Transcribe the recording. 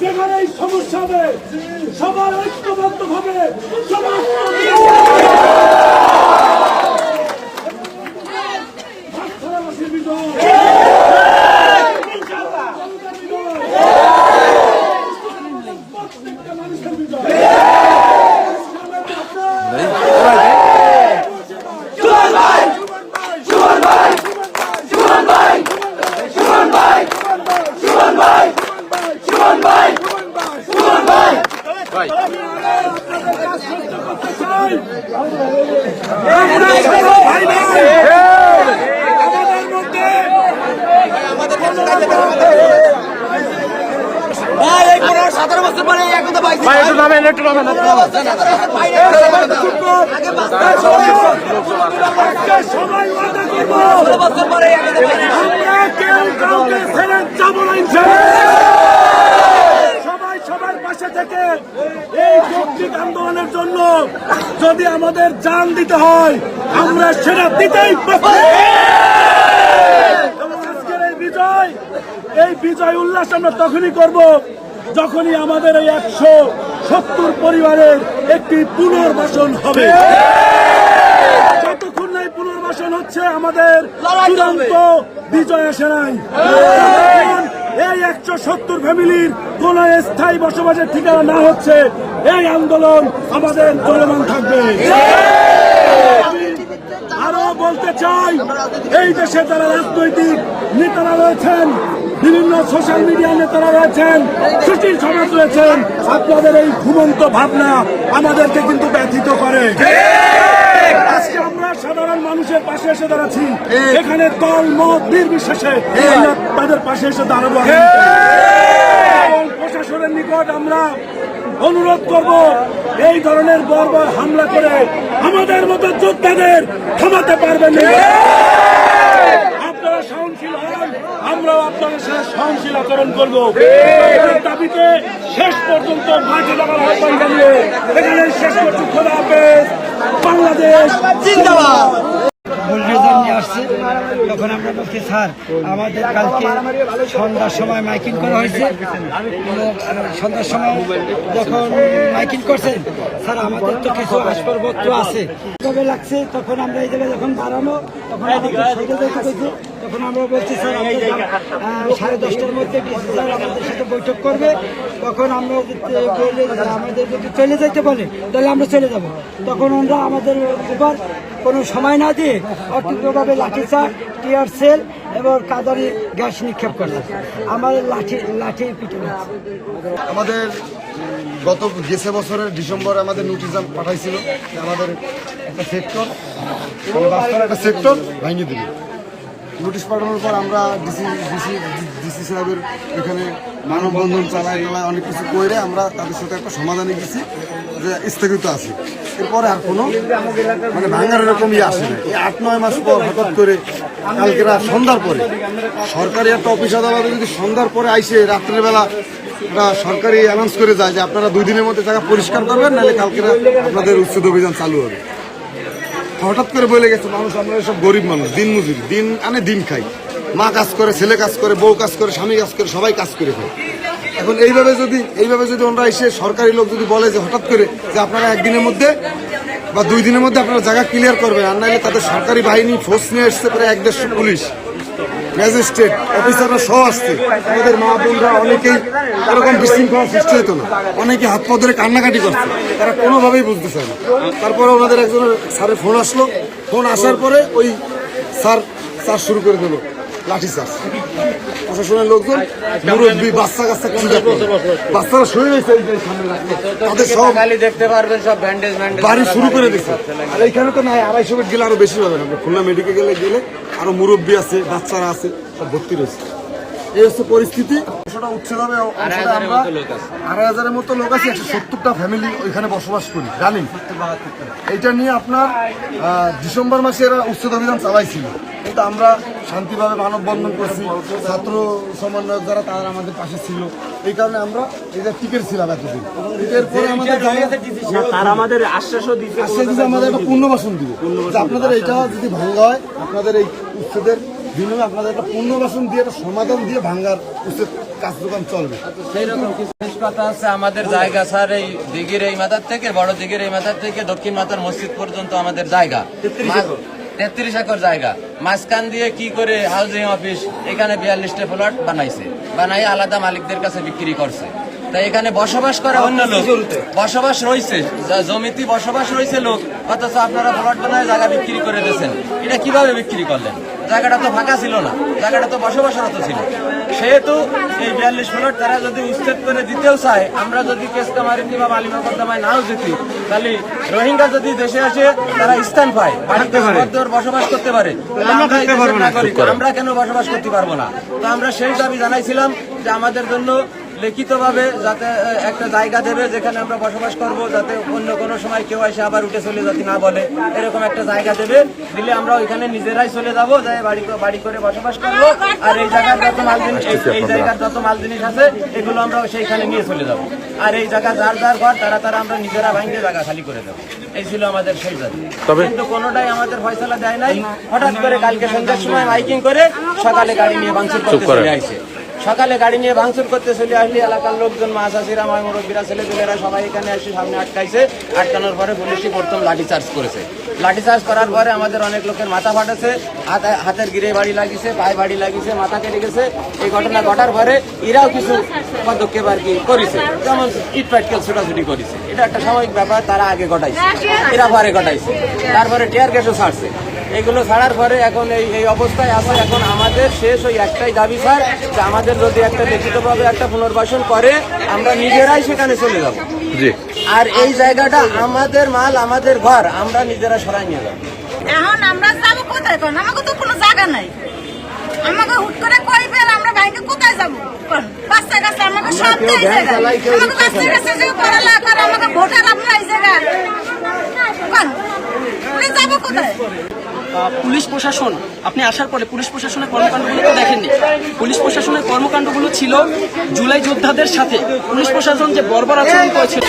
যেখানেই সমস্যা হবে সবার ঐক্যবদ্ধ ভাবে সমস্ত ভারতবাসীর বিজয় প্রত্যেকটা মানুষের বিজয় আমাদের মধ্যে ভাই এই পনেরো সতেরো বছর পরে একটু নামেন একটু নামেন। বছর পরে কেউ কাউকে ছেড়ে যাব না ইনশাআল্লাহ। সবাই সবার পাশে থেকে এই যৌক্তিক আন্দোলনের জন্য যদি আমাদের জান দিতে হয় আমরা সেটা দিতেই আজকের এই বিজয় এই বিজয় উল্লাস আমরা তখনই করব যখনই আমাদের এই একশো সত্তর পরিবারের একটি পুনর্বাসন হবে। যতক্ষণ না এই পুনর্বাসন হচ্ছে আমাদের চূড়ান্ত বিজয় আসে নাই। এই একশো সত্তর ফ্যামিলির কোন স্থায়ী বসবাসের ঠিকানা না হচ্ছে এই আন্দোলন আমাদের চলমান থাকবে। আরও বলতে চাই এই দেশে যারা রাজনৈতিক নেতারা রয়েছেন বিভিন্ন সোশ্যাল মিডিয়া নেতারা রয়েছেন সুশীল সমাজ রয়েছেন আপনাদের এই ঘুমন্ত ভাবনা আমাদেরকে কিন্তু ব্যথিত করে। আজকে আমরা সাধারণ মানুষের পাশে এসে দাঁড়াচ্ছি। এখানে দল মত নির্বিশেষে পাশে এসে দাঁড়াবো এবং প্রশাসনের নিকট আমরা অনুরোধ করব এই ধরনের বর্বর হামলা করে আমাদের মতো যোদ্ধাদের থামাতে পারবেন না। আপনারা সহনশীল হন আমরাও আপনাদের সাথে সহনশীল আচরণ করব দাবিতে শেষ পর্যন্ত মাঠে লাগার আহ্বান জানিয়ে এখানে শেষ হাফেজ। বাংলাদেশ জিন্দাবাদ। আসছে, তখন আমরা বলছি, স্যার, আমাদের কালকে সন্ধ্যার সময় মাইকিং করা হয়েছে। সন্ধ্যার সময় যখন মাইকিং করছেন স্যার, আমাদের তো কিছু আসবাবপত্র আছে। কবে লাগছে, তখন আমরা এই জায়গায় যখন বাড়ানো তখন তখন আমরা বলছি, স্যার সাড়ে দশটার মধ্যে স্যার আমাদের সাথে বৈঠক করবে। তখন আমরা আমাদের যদি চলে যেতে বলে, তাহলে আমরা চলে যাব। তখন আমরা আমাদের উপর কোনো সময় না দিয়ে অতীব্রভাবে লাঠিচার্জ টিয়ার সেল এবং কাদারি গ্যাস নিক্ষেপ করছে আমাদের লাঠি লাঠি পিটে আমাদের গত গেছে বছরের ডিসেম্বরে আমাদের নোটিশ পাঠাইছিল আমাদের একটা সেক্টর একটা সেক্টর ভেঙে দিল নোটিশ পাঠানোর পর আমরা ডিসি ডিসি ডিসি সাহেবের এখানে মানববন্ধন চালায় টালায় অনেক কিছু করে আমরা তাদের সাথে একটা সমাধানে গেছি, যে স্থগিত আছে। এরপরে আর কোনো মানে ভাঙার এরকম ইয়ে আসে না এই আট, নয় মাস পর হঠাৎ করে কালকে রাত সন্ধ্যার পরে সরকারি একটা অফিস আদালতে যদি সন্ধ্যার পরে আইসে, রাত্রের বেলা একটা সরকারি অ্যানাউন্স করে যায় যে আপনারা দুই দিনের মধ্যে জায়গা পরিষ্কার করবেন, নাহলে কালকে আপনাদের উচ্ছেদ অভিযান চালু হবে। হঠাৎ করে বলে গেছে, মানুষ, আমরা সব গরিব মানুষ, দিন মজুরি, দিন আনে দিন খাই। মা কাজ করে, ছেলে কাজ করে, বউ কাজ করে, স্বামী কাজ করে, সবাই কাজ করে খায়। এখন এইভাবে যদি এইভাবে যদি ওনারা এসে সরকারি লোক যদি বলে যে হঠাৎ করে যে আপনারা একদিনের মধ্যে বা দুই দিনের মধ্যে আপনারা জায়গা ক্লিয়ার করবেন, আর নাহলে তাদের সরকারি বাহিনী ফোর্স নিয়ে এসছে প্রায় এক দেড়শো পুলিশ, ম্যাজিস্ট্রেট, অফিসাররা সহ আসছে। আমাদের মা বোনরা অনেকেই এরকম বিশৃঙ্খলা সৃষ্টি হতো না। অনেকে হাত পা ধরে কান্নাকাটি করছে। তারা কোনোভাবেই বুঝতে চায় না। তারপরে ওনাদের একজনের স্যারের ফোন আসলো। ফোন আসার পরে ওই স্যার স্যার শুরু করে দিল। লাঠি প্রশাসনের লোকজন মুরব্বী বাচ্চা কাচ্চা বাচ্চারা শুয়ে রয়েছে। তাদের সব দেখতে পারবেন সব ব্যান্ডেজ ব্যান্ডেজ বাড়ি শুরু করে দিচ্ছে আর এইখানে তো নাই আড়াইশো বেড গেলে আরও বেশি পাবেন আপনি খুলনা মেডিকেল গেলে গেলে আরও মুরব্বী আছে বাচ্চারা আছে সব ভর্তি রয়েছে। এই হচ্ছে পরিস্থিতি। অংশটা উচ্ছেদ হবে আমরা। আড়াই হাজারের মতো লোক আছে একশো সত্তরটা ফ্যামিলি ওইখানে বসবাস করি নিয়ে আপনার ডিসেম্বর মাসে এরা উচ্ছেদ অভিযান চালাইছিল। কিন্তু আমরা শান্তিভাবে মানববন্ধন করছি ছাত্র সমন্বয়ক যারা তারা আমাদের পাশে ছিল। এই কারণে আমরা এই যে টিকেট ছিলাম এতদিন। পরে আমাদের তারা আমাদের আশ্বাসও দিতে আজকে যদি আমাদের একটা পুনর্বাসন দিব। আপনাদের এটা যদি ভাঙ্গা হয় আপনাদের এই উচ্ছেদের বিনিময়ে আপনাদের একটা পুনর্বাসন দিয়ে একটা সমাধান দিয়ে ভাঙ্গার উচ্ছেদ কার্যক্রম চলবে। সেইরকম কিছু কথা আছে আমাদের জায়গা স্যার এই দিঘির এই মাথার থেকে বড় দিঘির এই মাথার থেকে দক্ষিণ মাথার মসজিদ পর্যন্ত আমাদের জায়গা। তেত্রিশ একর। জায়গা। মাঝখান দিয়ে কি করে হাউজিং অফিস এখানে বিয়াল্লিশটা প্লট বানাইছে। বানাই আলাদা মালিকদের কাছে বিক্রি করছে। তাই এখানে বসবাস করে অন্য লোক। বসবাস রয়েছে। জমিতে বসবাস রয়েছে লোক অথচ আপনারা প্লট বানায় জায়গা বিক্রি করে দিয়েছেন। এটা কীভাবে বিক্রি করলেন? জায়গাটা তো ফাঁকা ছিল না। জায়গাটা তো বসবাসরত ছিল। সেহেতু এই বিয়াল্লিশ প্লট তারা যদি উচ্ছেদ করে দিতেও চায় আমরা যদি কেসকামারি কিংবা মালিমা কদ্দামায় নাও জিতি তাহলে রোহিঙ্গা যদি দেশে আসে তারা স্থান পায়। বাড়িতে বসবাস করতে পারে। আমরা কেন বসবাস করতে পারব না? তো আমরা সেই দাবি জানাইছিলাম যে আমাদের জন্য লিখিতভাবে যাতে একটা জায়গা দেবে যেখানে আমরা বসবাস করব যাতে অন্য কোনো সময় কেউ এসে আবার উঠে চলে যাতে না বলে। এরকম একটা জায়গা দেবে। দিলে আমরা ওইখানে নিজেরাই চলে যাব যাই বাড়ি বাড়ি করে বসবাস করব। আর এই জায়গার যত মাল জিনিস এই- জায়গার যত মাল জিনিস আছে এগুলো আমরা সেইখানে নিয়ে চলে যাব। আর এই জায়গা যার যার ঘর তারা তারা আমরা নিজেরা ভাঙিয়ে জায়গা খালি করে দেবো। এই ছিল আমাদের সেই দাবি কিন্তু কোনোটাই আমাদের ফয়সালা দেয় নাই। হঠাৎ করে কালকে সন্ধ্যার সময় মাইকিং করে সকালে গাড়ি নিয়ে ভাঙচুর করতে চলে আইছে। সকালে গাড়ি নিয়ে ভাঙচুর করতে চলে আসলে, এলাকার লোকজন, মা চাষিরা মা মুরব্বীরা, ছেলেপেলেরা সবাই এখানে এসে সামনে আটকাইছে। আটকানোর পরে পুলিশই প্রথম লাঠি চার্জ করেছে। লাঠি চার্জ করার পরে আমাদের অনেক লোকের মাথা ফাটেছে, হাতে- হাতের গিরে বাড়ি লাগিয়েছে পায়ে বাড়ি লাগিয়েছে মাথা কেটে গেছে। এই ঘটনা ঘটার পরে এরাও কিছু পদক্ষেপ আর কি করেছে। যেমন ইট পাটকেল ছোটাছুটি করেছে। এটা একটা সাময়িক ব্যাপার, তারা আগে ঘটাইছে। এরা পরে ঘটাইছে। তারপরে টিয়ার গ্যাসও ছাড়ছে। এগুলো ছাড়ার পরে এখন এই এই অবস্থায় আছে এখন আমাদের শেষ ওই একটাই দাবি স্যার যে আমাদের যদি একটা লিখিতভাবে একটা পুনর্বাসন করে আমরা নিজেরাই সেখানে চলে যাব। আর এই জায়গাটা আমাদের মাল আমাদের ঘর আমরা নিজেরা সরাই নিয়ে যাব। এখন আমরা যাব কোথায় কোন? আমাকে তো কোনো জায়গা নাই। আমাকে হুট করে কইবেন আমরা ভাইকে কোথায় যাব? বাচ্চা কাছে আমাকে সব দেয় জায়গা আমাকে বাচ্চা কাছে যে পড়ালেখা করে আমাকে ভোটার আপনার এই জায়গা কোন? আমরা যাব কোথায়? পুলিশ প্রশাসন, আপনি আসার পরে পুলিশ প্রশাসনের কর্মকাণ্ডগুলো তো দেখেননি। পুলিশ প্রশাসনের কর্মকাণ্ডগুলো ছিল জুলাই যোদ্ধাদের সাথে। পুলিশ প্রশাসন যে বর্বর আচরণ করেছিল।